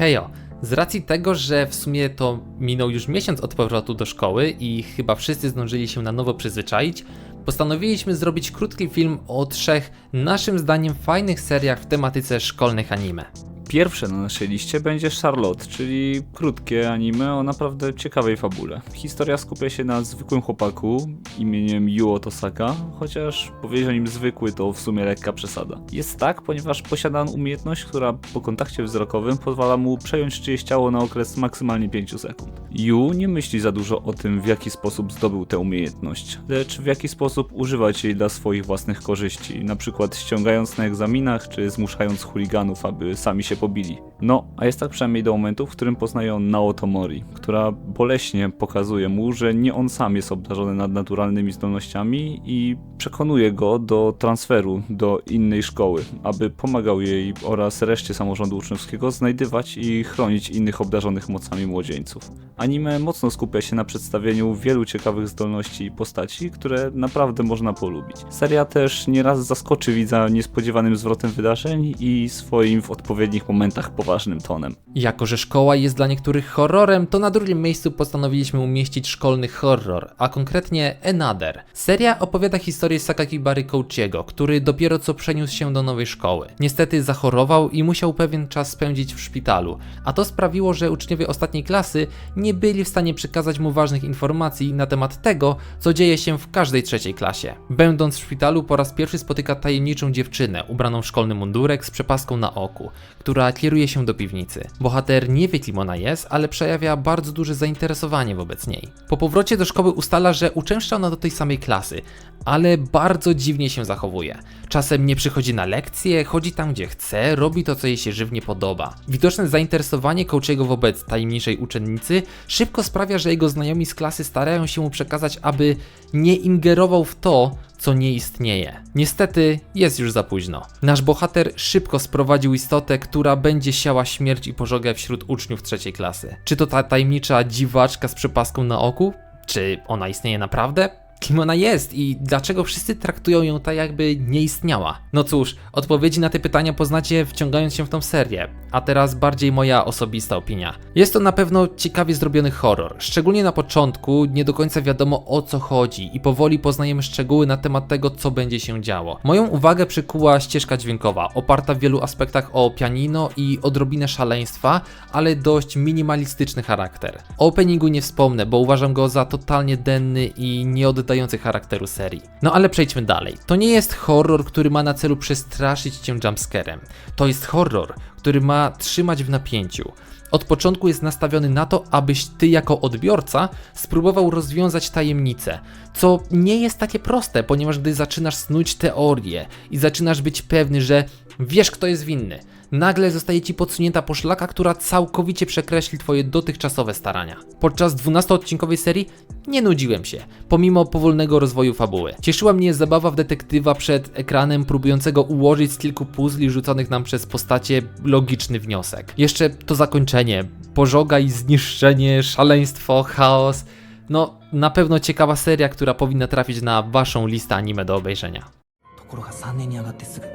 Hejo, z racji tego, że w sumie to minął już miesiąc od powrotu do szkoły i chyba wszyscy zdążyli się na nowo przyzwyczaić, postanowiliśmy zrobić krótki film o trzech, naszym zdaniem, fajnych seriach w tematyce szkolnych anime. Pierwsze na naszej liście będzie Charlotte, czyli krótkie anime o naprawdę ciekawej fabule. Historia skupia się na zwykłym chłopaku imieniem Yuo Tosaka, chociaż powiedzieć o nim zwykły to w sumie lekka przesada. Jest tak, ponieważ posiada on umiejętność, która po kontakcie wzrokowym pozwala mu przejąć czyjeś ciało na okres maksymalnie 5 sekund. Yu nie myśli za dużo o tym, w jaki sposób zdobył tę umiejętność, lecz w jaki sposób używać jej dla swoich własnych korzyści, przykład ściągając na egzaminach, czy zmuszając chuliganów, aby sami się pobili. No, a jest tak przynajmniej do momentu, w którym poznaje on Naoto Mori, która boleśnie pokazuje mu, że nie on sam jest obdarzony nadnaturalnymi zdolnościami i przekonuje go do transferu do innej szkoły, aby pomagał jej oraz reszcie samorządu uczniowskiego znajdywać i chronić innych obdarzonych mocami młodzieńców. Anime mocno skupia się na przedstawieniu wielu ciekawych zdolności i postaci, które naprawdę można polubić. Seria też nieraz zaskoczy widza niespodziewanym zwrotem wydarzeń i swoim w odpowiednich momentach poważnym tonem. Jako, że szkoła jest dla niektórych horrorem, to na drugim miejscu postanowiliśmy umieścić szkolny horror, a konkretnie Another. Seria opowiada historię Sakaki Bary Kouchiego, który dopiero co przeniósł się do nowej szkoły. Niestety zachorował i musiał pewien czas spędzić w szpitalu, a to sprawiło, że uczniowie ostatniej klasy nie byli w stanie przekazać mu ważnych informacji na temat tego, co dzieje się w każdej trzeciej klasie. Będąc w szpitalu, po raz pierwszy spotyka tajemniczą dziewczynę ubraną w szkolny mundurek z przepaską na oku, która kieruje się do piwnicy. Bohater nie wie kim ona jest, ale przejawia bardzo duże zainteresowanie wobec niej. Po powrocie do szkoły ustala, że uczęszcza ona do tej samej klasy, ale bardzo dziwnie się zachowuje. Czasem nie przychodzi na lekcje, chodzi tam gdzie chce, robi to co jej się żywnie podoba. Widoczne zainteresowanie Coachiego wobec tajemniczej uczennicy szybko sprawia, że jego znajomi z klasy starają się mu przekazać, aby nie ingerował w to, co nie istnieje. Niestety jest już za późno. Nasz bohater szybko sprowadził istotę, która będzie siała śmierć i pożogę wśród uczniów trzeciej klasy. Czy to ta tajemnicza dziwaczka z przepaską na oku? Czy ona istnieje naprawdę? Kim ona jest i dlaczego wszyscy traktują ją tak, jakby nie istniała? No cóż, odpowiedzi na te pytania poznacie wciągając się w tą serię, a teraz bardziej moja osobista opinia. Jest to na pewno ciekawie zrobiony horror, szczególnie na początku nie do końca wiadomo o co chodzi i powoli poznajemy szczegóły na temat tego, co będzie się działo. Moją uwagę przykuła ścieżka dźwiękowa, oparta w wielu aspektach o pianino i odrobinę szaleństwa, ale dość minimalistyczny charakter. O openingu nie wspomnę, bo uważam go za totalnie denny i nie oddający charakteru serii. No ale przejdźmy dalej. To nie jest horror, który ma na celu przestraszyć cię jumpscarem. To jest horror, który ma trzymać w napięciu. Od początku jest nastawiony na to, abyś ty jako odbiorca spróbował rozwiązać tajemnicę, co nie jest takie proste, ponieważ gdy zaczynasz snuć teorię i zaczynasz być pewny, że wiesz kto jest winny, nagle zostaje ci podsunięta poszlaka, która całkowicie przekreśli twoje dotychczasowe starania. Podczas 12-odcinkowej serii nie nudziłem się, pomimo powolnego rozwoju fabuły. Cieszyła mnie zabawa w detektywa przed ekranem, próbującego ułożyć z kilku puzli rzuconych nam przez postacie logiczny wniosek. Jeszcze to zakończenie, pożoga i zniszczenie, szaleństwo, chaos. No, na pewno ciekawa seria, która powinna trafić na waszą listę anime do obejrzenia. ところが3年に上がってすぐ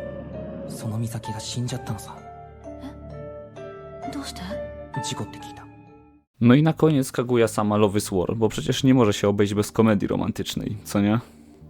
その美咲が死んじゃったのさ どうして事故って聞いた No i na koniec Kaguya sama Love is War, bo przecież nie może się obejść bez komedii romantycznej, co nie?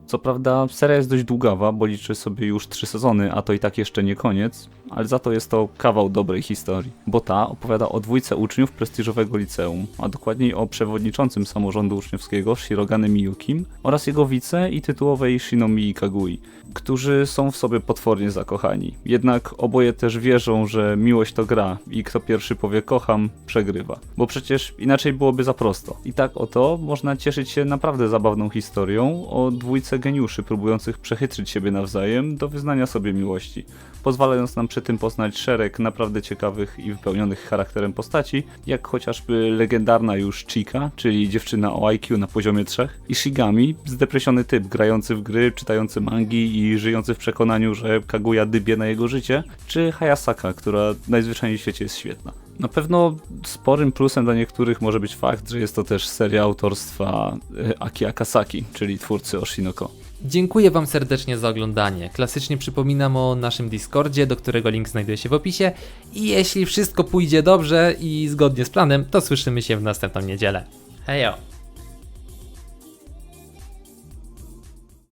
Co prawda seria jest dość długawa, bo liczy sobie już trzy sezony, a to i tak jeszcze nie koniec, ale za to jest to kawał dobrej historii, bo ta opowiada o dwójce uczniów prestiżowego liceum, a dokładniej o przewodniczącym samorządu uczniowskiego Shirogane Miyukim oraz jego wice i tytułowej Shinomii Kagui, którzy są w sobie potwornie zakochani. Jednak oboje też wierzą, że miłość to gra i kto pierwszy powie kocham, przegrywa. Bo przecież inaczej byłoby za prosto. I tak oto można cieszyć się naprawdę zabawną historią o dwójce geniuszy próbujących przechytrzyć siebie nawzajem do wyznania sobie miłości, pozwalając nam przy tym poznać szereg naprawdę ciekawych i wypełnionych charakterem postaci, jak chociażby legendarna już Chika, czyli dziewczyna o IQ na poziomie 3, i Shigami, zdepresiony typ grający w gry, czytający mangi i żyjący w przekonaniu, że Kaguya dybie na jego życie, czy Hayasaka, która najzwyczajniej w świecie jest świetna. Na pewno sporym plusem dla niektórych może być fakt, że jest to też seria autorstwa e, Aki Akasaki, czyli twórcy Oshinoko. Dziękuję Wam serdecznie za oglądanie. Klasycznie przypominam o naszym Discordzie, do którego link znajduje się w opisie. I jeśli wszystko pójdzie dobrze i zgodnie z planem, to słyszymy się w następną niedzielę. Hejo!